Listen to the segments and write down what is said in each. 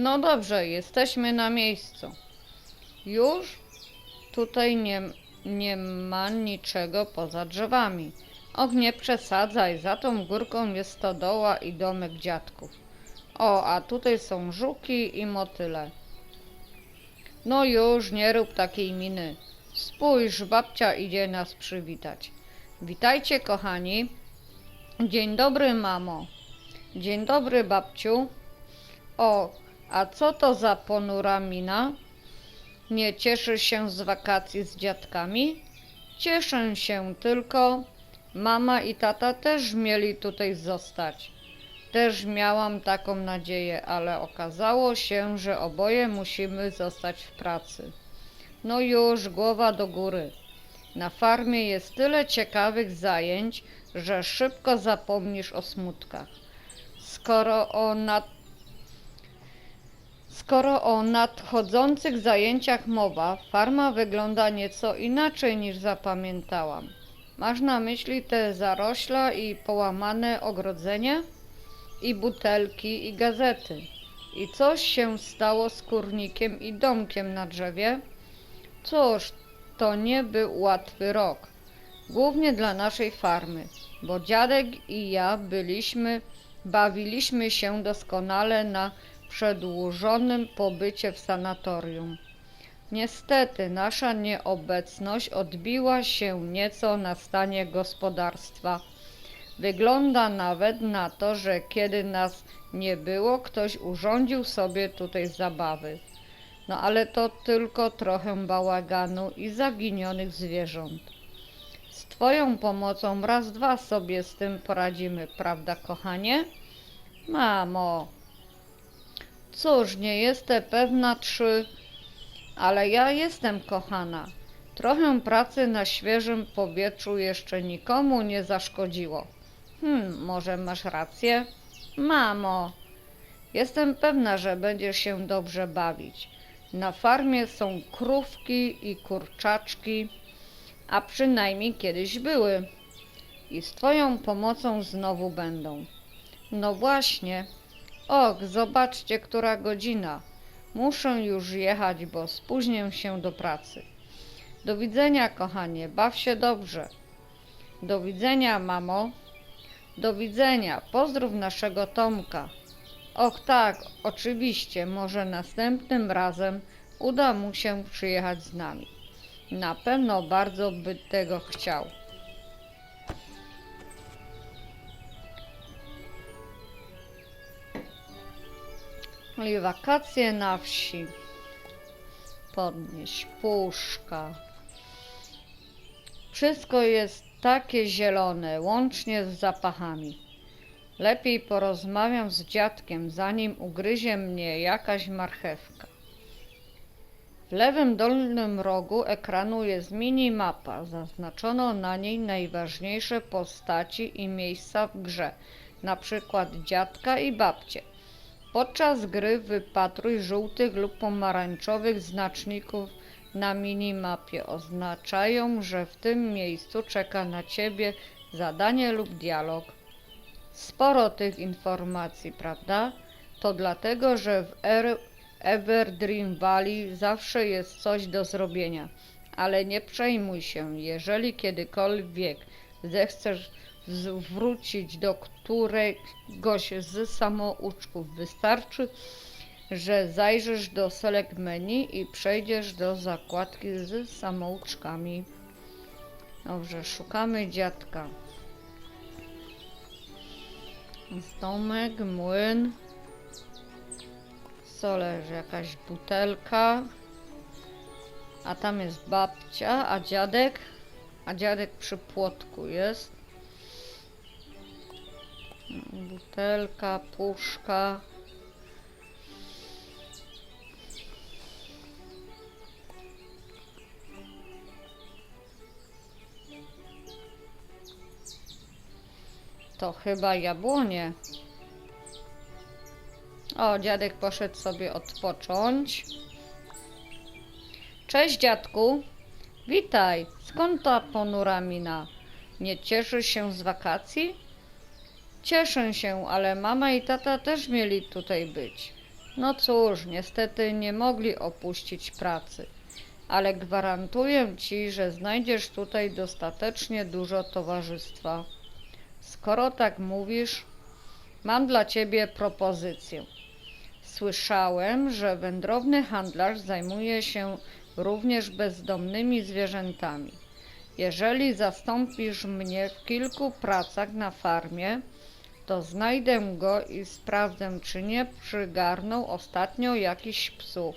No dobrze, jesteśmy na miejscu. Już tutaj nie, nie ma niczego poza drzewami. Och, nie przesadzaj, za tą górką jest stodoła i domek dziadków. O, a tutaj są żuki i motyle. No już, nie rób takiej miny. Spójrz, babcia idzie nas przywitać. Witajcie, kochani. Dzień dobry, mamo. Dzień dobry, babciu. O, a co to za ponura mina? Nie cieszysz się z wakacji z dziadkami? Cieszę się tylko. Mama i tata też mieli tutaj zostać. Też miałam taką nadzieję, ale okazało się, że oboje musimy zostać w pracy. No już, głowa do góry. Na farmie jest tyle ciekawych zajęć, że szybko zapomnisz o smutkach. Skoro o nad... Skoro o nadchodzących zajęciach mowa, farma wygląda nieco inaczej niż zapamiętałam. Masz na myśli te zarośla i połamane ogrodzenie? I butelki, i gazety. I coś się stało z kurnikiem i domkiem na drzewie? Cóż, to nie był łatwy rok. Głównie dla naszej farmy, bo dziadek i ja byliśmy, bawiliśmy się doskonale na przedłużonym pobycie w sanatorium. Niestety nasza nieobecność odbiła się nieco na stanie gospodarstwa. Wygląda nawet na to, że kiedy nas nie było, ktoś urządził sobie tutaj zabawy. No ale to tylko trochę bałaganu i zaginionych zwierząt. Z Twoją pomocą raz, dwa sobie z tym poradzimy, prawda, kochanie? Mamo, cóż, nie jestem pewna, czy. Ale ja jestem kochana. Trochę pracy na świeżym powietrzu jeszcze nikomu nie zaszkodziło. Hmm, może masz rację? Mamo, jestem pewna, że będziesz się dobrze bawić. Na farmie są krówki i kurczaczki, a przynajmniej kiedyś były. I z Twoją pomocą znowu będą. No właśnie. Och, zobaczcie, która godzina. Muszę już jechać, bo spóźnię się do pracy. Do widzenia, kochanie, baw się dobrze. Do widzenia, mamo. Do widzenia. Pozdrów naszego Tomka. Och tak, oczywiście, może następnym razem uda mu się przyjechać z nami. Na pewno bardzo by tego chciał. I wakacje na wsi. Podnieś puszka. Wszystko jest takie zielone, łącznie z zapachami. Lepiej porozmawiam z dziadkiem, zanim ugryzie mnie jakaś marchewka. W lewym dolnym rogu ekranu jest mini-mapa. Zaznaczono na niej najważniejsze postaci i miejsca w grze, na przykład dziadka i babcie. Podczas gry wypatruj żółtych lub pomarańczowych znaczników na minimapie. Oznaczają, że w tym miejscu czeka na ciebie zadanie lub dialog. Sporo tych informacji, prawda? To dlatego, że w er Everdream Valley zawsze jest coś do zrobienia. Ale nie przejmuj się, jeżeli kiedykolwiek zechcesz z- wrócić do któregoś z samouczków, wystarczy, że zajrzysz do Select Menu i przejdziesz do zakładki z samouczkami. Dobrze, szukamy dziadka. Domek, młyn. Co leży? Jakaś butelka. A tam jest babcia, a dziadek? A dziadek przy płotku jest. Butelka, puszka. To chyba jabłonie. O, dziadek poszedł sobie odpocząć. Cześć, dziadku. Witaj. Skąd ta ponura mina? Nie cieszysz się z wakacji? Cieszę się, ale mama i tata też mieli tutaj być. No cóż, niestety nie mogli opuścić pracy, ale gwarantuję ci, że znajdziesz tutaj dostatecznie dużo towarzystwa. Skoro tak mówisz, mam dla ciebie propozycję. Słyszałem, że wędrowny handlarz zajmuje się również bezdomnymi zwierzętami. Jeżeli zastąpisz mnie w kilku pracach na farmie, to znajdę go i sprawdzę, czy nie przygarnął ostatnio jakichś psów.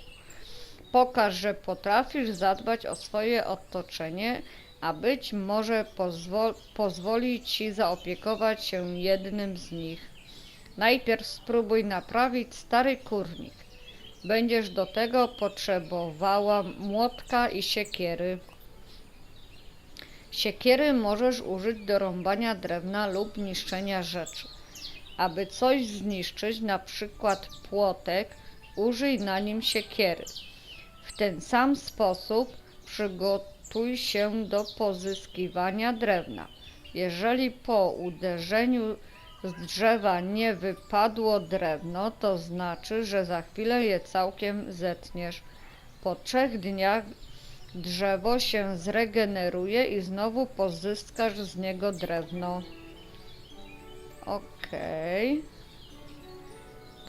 Pokaż, że potrafisz zadbać o swoje otoczenie, a być może pozwol- pozwoli ci zaopiekować się jednym z nich. Najpierw spróbuj naprawić stary kurnik. Będziesz do tego potrzebowała młotka i siekiery. Siekiery możesz użyć do rąbania drewna lub niszczenia rzeczy. Aby coś zniszczyć, na przykład płotek, użyj na nim siekiery. W ten sam sposób przygotuj się do pozyskiwania drewna. Jeżeli po uderzeniu z drzewa nie wypadło drewno, to znaczy, że za chwilę je całkiem zetniesz. Po trzech dniach drzewo się zregeneruje i znowu pozyskasz z niego drewno. Okej.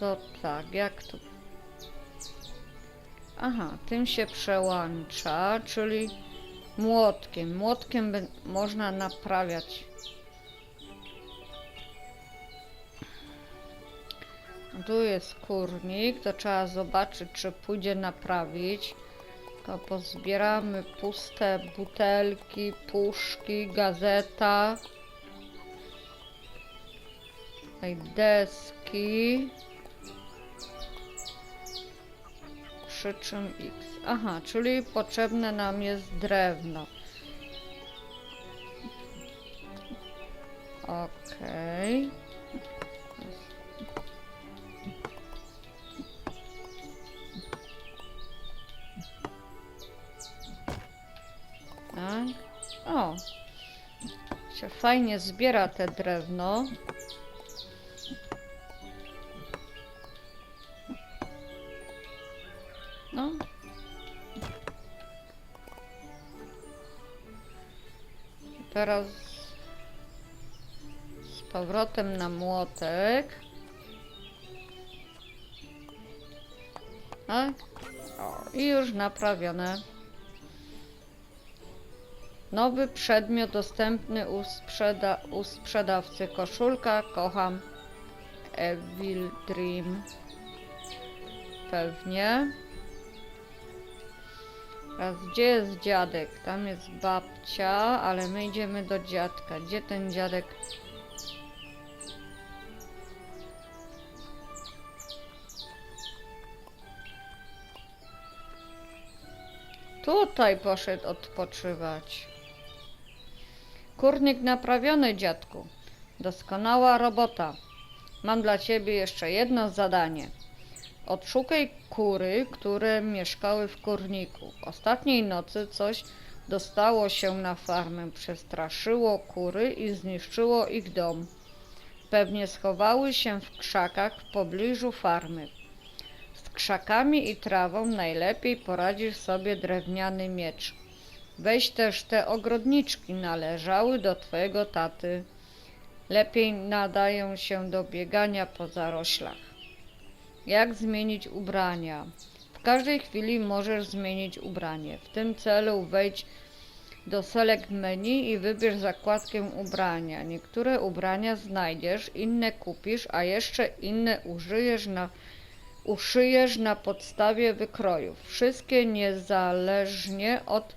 To tak, jak tu? Aha, tym się przełącza, czyli młotkiem. Młotkiem można naprawiać. Tu jest kurnik, to trzeba zobaczyć, czy pójdzie naprawić. To pozbieramy puste butelki, puszki, gazeta. Deski. Przy czym X. Aha, czyli potrzebne nam jest drewno. Okej. Tak. O. Się fajnie zbiera te drewno. Teraz z powrotem na młotek. Tak? O, i już naprawione. Nowy przedmiot dostępny u, sprzeda u sprzedawcy. Koszulka, kocham. Evil Dream. Pewnie. Teraz gdzie jest dziadek? Tam jest babcia, ale my idziemy do dziadka. Gdzie ten dziadek? Tutaj poszedł odpoczywać. Kurnik naprawiony, dziadku. Doskonała robota. Mam dla ciebie jeszcze jedno zadanie. Odszukaj kury, które mieszkały w kurniku. Ostatniej nocy coś dostało się na farmę, przestraszyło kury i zniszczyło ich dom. Pewnie schowały się w krzakach w pobliżu farmy. Z krzakami i trawą najlepiej poradzisz sobie drewniany miecz. Weź też te ogrodniczki, należały do twojego taty. Lepiej nadają się do biegania po zaroślach. Jak zmienić ubrania? W każdej chwili możesz zmienić ubranie. W tym celu wejdź do Select menu i wybierz zakładkę ubrania. Niektóre ubrania znajdziesz, inne kupisz, a jeszcze inne użyjesz na, uszyjesz na podstawie wykrojów. Wszystkie niezależnie od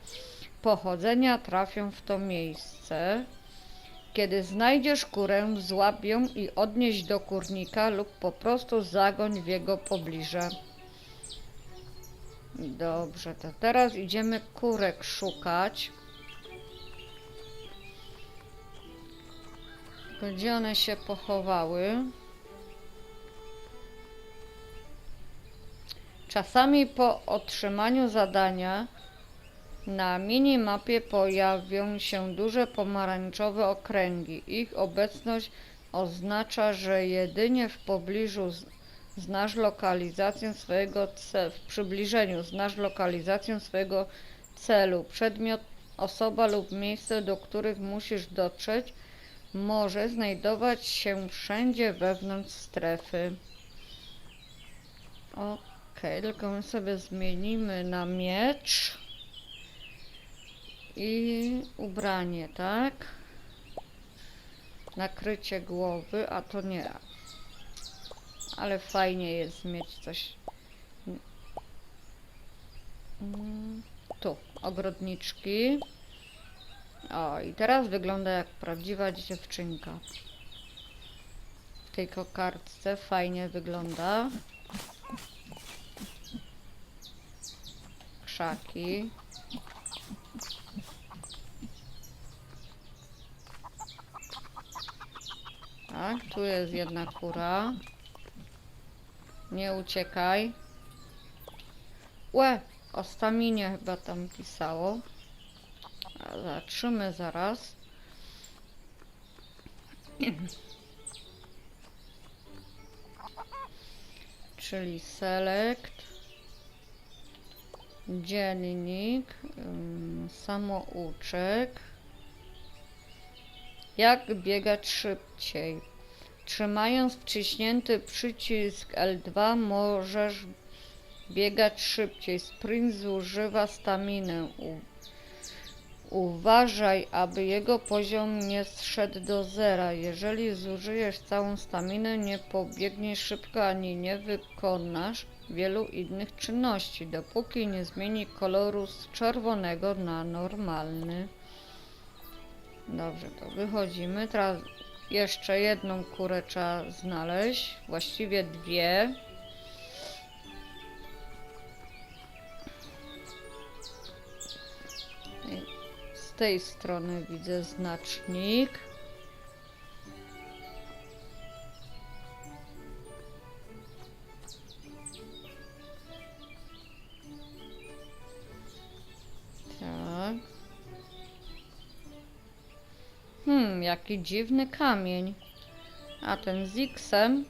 pochodzenia trafią w to miejsce. Kiedy znajdziesz kurę, złap ją i odnieś do kurnika lub po prostu zagoń w jego pobliże. Dobrze, to teraz idziemy kurek szukać. Gdzie one się pochowały? Czasami po otrzymaniu zadania na minimapie pojawią się duże pomarańczowe okręgi. Ich obecność oznacza, że jedynie w pobliżu znasz lokalizację swojego celu. W przybliżeniu znasz lokalizację swojego celu. Przedmiot, osoba lub miejsce, do których musisz dotrzeć, może znajdować się wszędzie wewnątrz strefy. Okej, tylko my sobie zmienimy na miecz i ubranie, tak? Nakrycie głowy, a to nie. Ale fajnie jest mieć coś. Tu, ogrodniczki. O, i teraz wygląda jak prawdziwa dziewczynka. W tej kokardce fajnie wygląda. Krzaki. Tak, tu jest jedna kura. Nie uciekaj. Łe, o staminie chyba tam pisało. Zatrzymy zaraz. Czyli select, dziennik, samouczek. Jak biegać szybciej? Trzymając wciśnięty przycisk L2 możesz biegać szybciej. Sprint zużywa staminę. Uważaj, aby jego poziom nie zszedł do zera. Jeżeli zużyjesz całą staminę, nie pobiegniesz szybko ani nie wykonasz wielu innych czynności, dopóki nie zmieni koloru z czerwonego na normalny. Dobrze, to wychodzimy. Teraz jeszcze jedną kurę trzeba znaleźć. Właściwie dwie. Z tej strony widzę znacznik. Jaki dziwny kamień. A ten z X-em.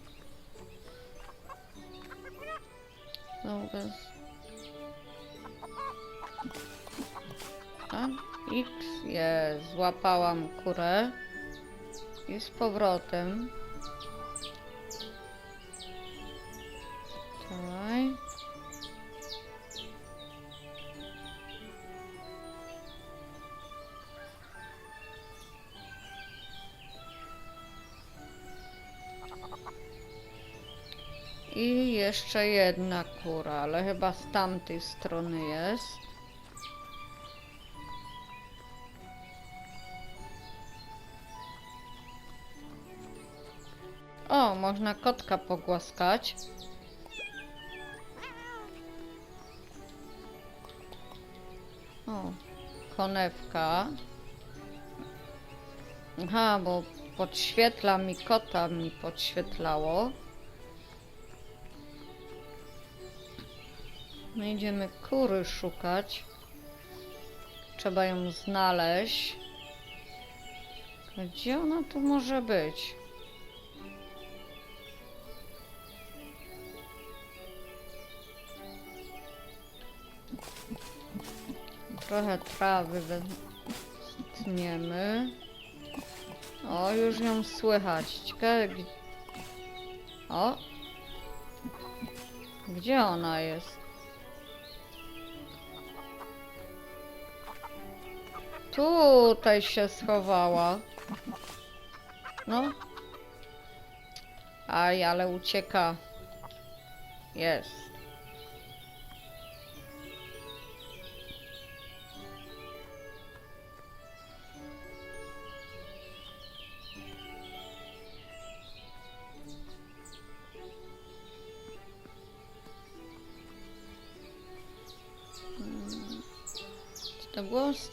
No bez... Tak? X jest. Złapałam kurę. I z powrotem. I jeszcze jedna kura, ale chyba z tamtej strony jest. O, można kotka pogłaskać. O, konewka. Aha, bo podświetla mi kota mi podświetlało. My idziemy kury szukać. Trzeba ją znaleźć. Gdzie ona tu może być? Trochę trawy wetniemy. O, już ją słychać. Ciekawe. O! Gdzie ona jest? Tutaj się schowała. No. Aj, ale ucieka. Jest.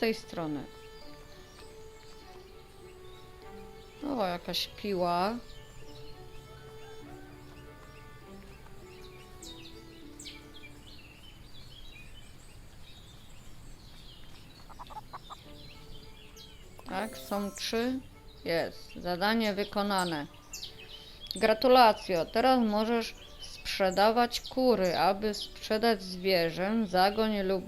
Tej strony? O, jakaś piła. Tak, są trzy. Jest. Zadanie wykonane. Gratulacje. Teraz możesz sprzedawać kury, aby sprzedać zwierzę, zagoń lub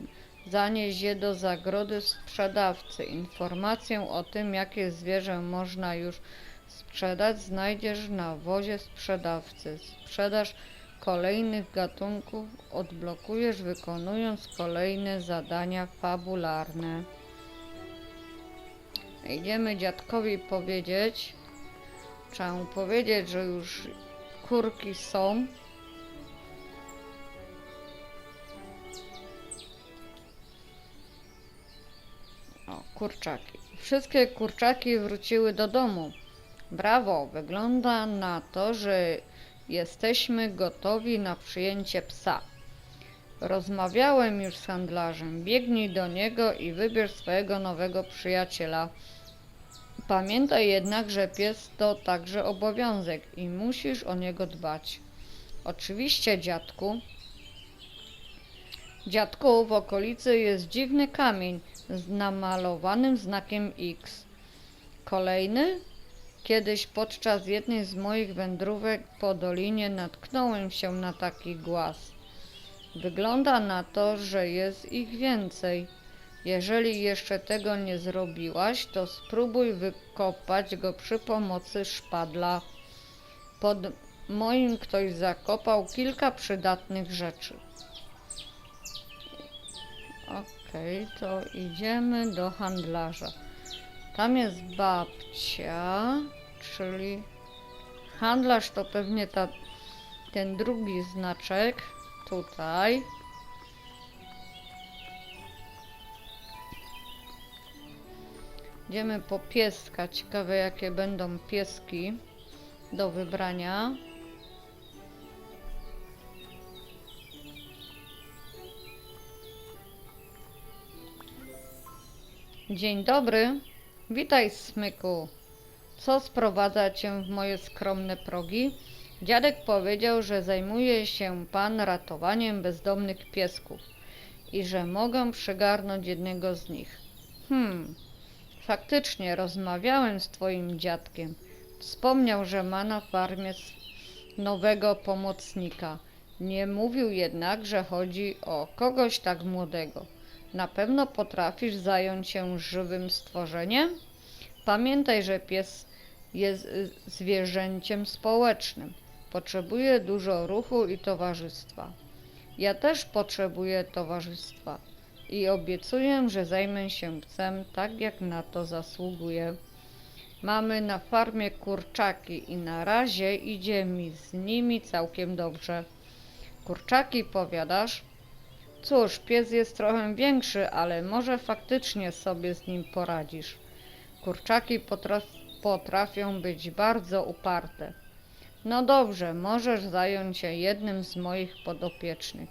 zanieść je do zagrody sprzedawcy. Informację o tym, jakie zwierzę można już sprzedać, znajdziesz na wozie sprzedawcy. Sprzedaż kolejnych gatunków odblokujesz wykonując kolejne zadania fabularne. Idziemy dziadkowi powiedzieć, trzeba mu powiedzieć, że już kurki są. O, kurczaki. Wszystkie kurczaki wróciły do domu. Brawo, wygląda na to, że jesteśmy gotowi na przyjęcie psa. Rozmawiałem już z handlarzem. Biegnij do niego i wybierz swojego nowego przyjaciela. Pamiętaj jednak, że pies to także obowiązek i musisz o niego dbać. Oczywiście, dziadku. Dziadku, w okolicy jest dziwny kamień z namalowanym znakiem X. Kolejny? Kiedyś podczas jednej z moich wędrówek po dolinie natknąłem się na taki głaz. Wygląda na to, że jest ich więcej. Jeżeli jeszcze tego nie zrobiłaś, to spróbuj wykopać go przy pomocy szpadla. Pod moim ktoś zakopał kilka przydatnych rzeczy. Okej, to idziemy do handlarza. Tam jest babcia, czyli handlarz to pewnie ta, ten drugi znaczek tutaj. Idziemy po pieska. Ciekawe jakie będą pieski do wybrania. Dzień dobry. Witaj, smyku. Co sprowadza cię w moje skromne progi? Dziadek powiedział, że zajmuje się pan ratowaniem bezdomnych piesków i że mogę przygarnąć jednego z nich. Hmm, faktycznie rozmawiałem z twoim dziadkiem. Wspomniał, że ma na farmie nowego pomocnika. Nie mówił jednak, że chodzi o kogoś tak młodego. Na pewno potrafisz zająć się żywym stworzeniem? Pamiętaj, że pies jest y, zwierzęciem społecznym. Potrzebuje dużo ruchu i towarzystwa. Ja też potrzebuję towarzystwa i obiecuję, że zajmę się psem tak, jak na to zasługuję. Mamy na farmie kurczaki i na razie idzie mi z nimi całkiem dobrze. Kurczaki, powiadasz? Cóż, pies jest trochę większy, ale może faktycznie sobie z nim poradzisz. Kurczaki potraf- potrafią być bardzo uparte. No dobrze, możesz zająć się jednym z moich podopiecznych.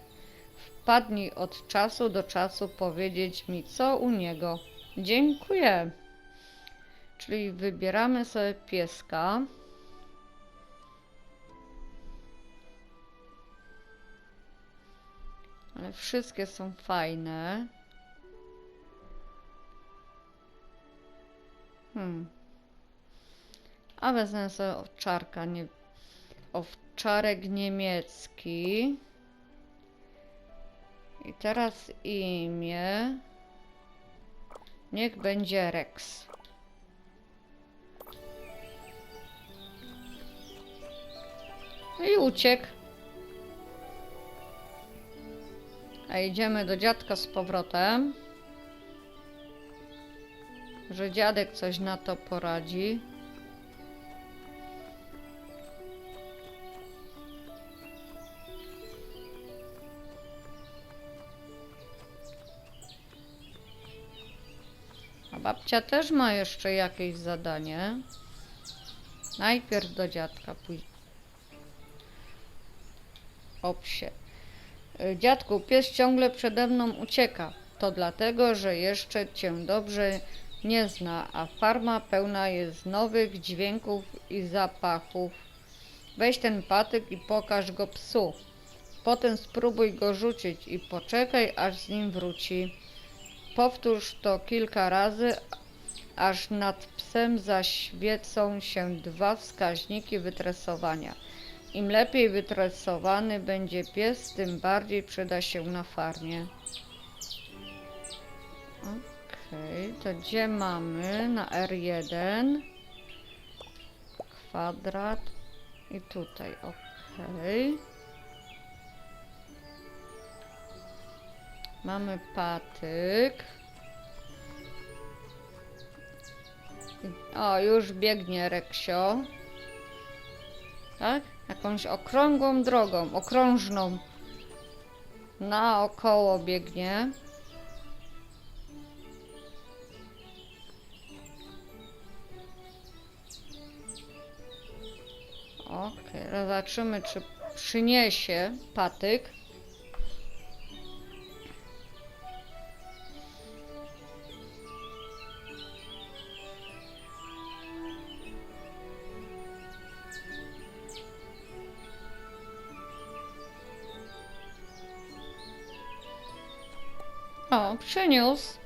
Wpadnij od czasu do czasu powiedzieć mi, co u niego. Dziękuję. Czyli wybieramy sobie pieska. Ale wszystkie są fajne. Hmm. A wezmę sobie owczarka, nie... owczarek niemiecki. I teraz imię. Niech będzie Rex. I uciekł. A idziemy do dziadka z powrotem. Że dziadek coś na to poradzi. A babcia też ma jeszcze jakieś zadanie. Najpierw do dziadka, później. O psie. Y, Dziadku, pies ciągle przede mną ucieka. To dlatego, że jeszcze cię dobrze nie zna, a farma pełna jest nowych dźwięków i zapachów. Weź ten patyk i pokaż go psu. Potem spróbuj go rzucić i poczekaj, aż z nim wróci. Powtórz to kilka razy, aż nad psem zaświecą się dwa wskaźniki wytresowania. Im lepiej wytresowany będzie pies, tym bardziej przyda się na farmie. Okej, to gdzie mamy? Na R1. Kwadrat. I tutaj, okej. Mamy patyk. O, już biegnie Reksio. Tak? Jakąś okrągłą drogą, okrążną. Naokoło biegnie. Okej, zobaczymy, czy przyniesie patyk. O, przyniósł.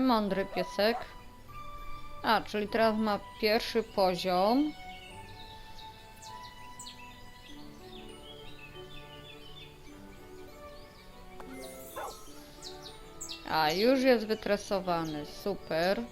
Mądry piesek. A, czyli teraz ma pierwszy poziom. Już jest wytresowany. Super.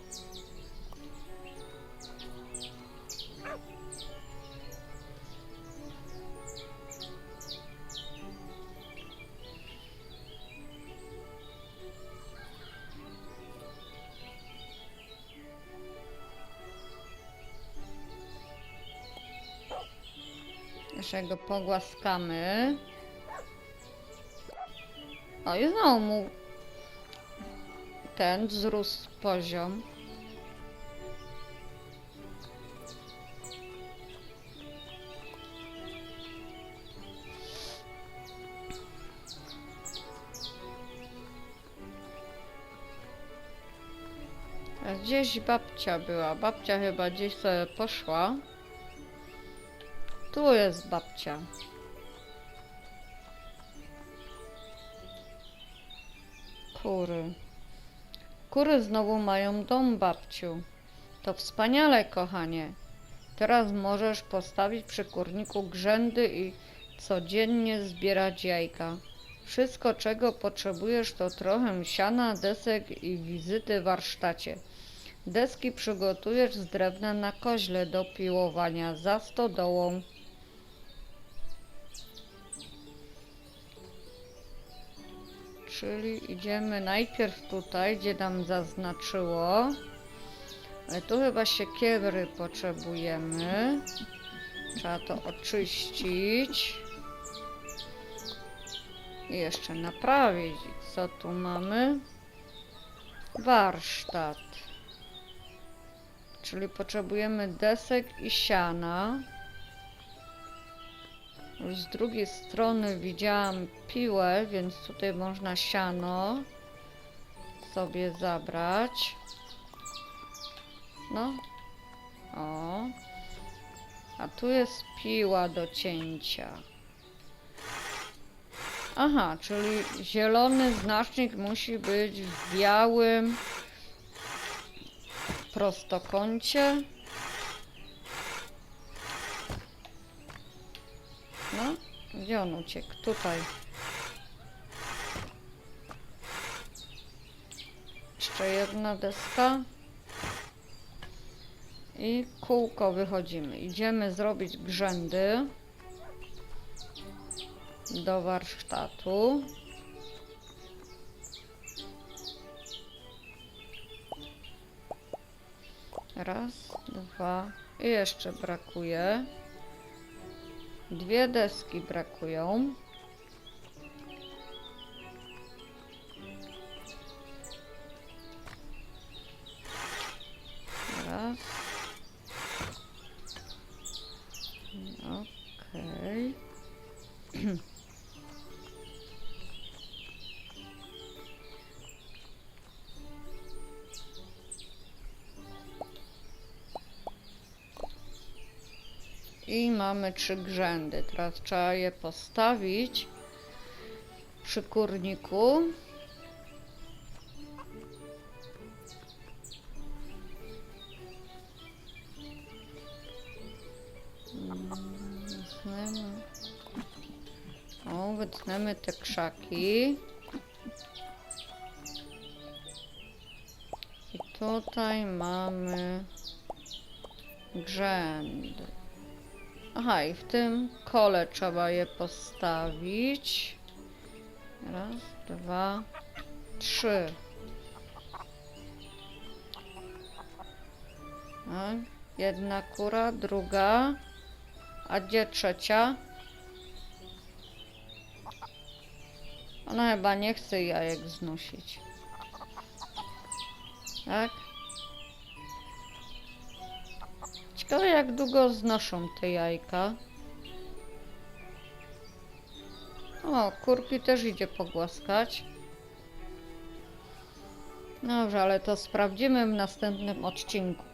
Jeszcze go pogłaskamy. O, i znowu mu ten wzrósł poziom. A Gdzieś babcia była. Babcia chyba gdzieś sobie poszła. Tu jest babcia. Kury. Kury znowu mają dom, babciu. To wspaniale, kochanie. Teraz możesz postawić przy kurniku grzędy i codziennie zbierać jajka. Wszystko, czego potrzebujesz, to trochę siana, desek i wizyty w warsztacie. Deski przygotujesz z drewna na koźle do piłowania za stodołą. Czyli idziemy najpierw tutaj, gdzie nam zaznaczyło. Ale tu chyba siekiery potrzebujemy. Trzeba to oczyścić. I jeszcze naprawić. Co tu mamy? Warsztat. Czyli potrzebujemy desek i siana. Z drugiej strony widziałam piłę, więc tutaj można siano sobie zabrać. No. O. A tu jest piła do cięcia. Aha, czyli zielony znacznik musi być w białym prostokącie. No, gdzie on uciekł? Tutaj. Jeszcze jedna deska. I kółko wychodzimy. Idziemy zrobić grzędy do warsztatu. Raz, dwa i jeszcze brakuje. Dwie deski brakują. Mamy trzy grzędy. Teraz trzeba je postawić przy kurniku. Wytniemy. O, wytniemy te krzaki. I tutaj mamy grzędy. Aha, i w tym kole trzeba je postawić. Raz, dwa, trzy. Tak. Jedna kura, druga. A gdzie trzecia? Ona chyba nie chce jajek znosić. Tak? Ciekawe jak długo znoszą te jajka. O, kurki też idzie pogłaskać. Dobrze, ale to sprawdzimy w następnym odcinku.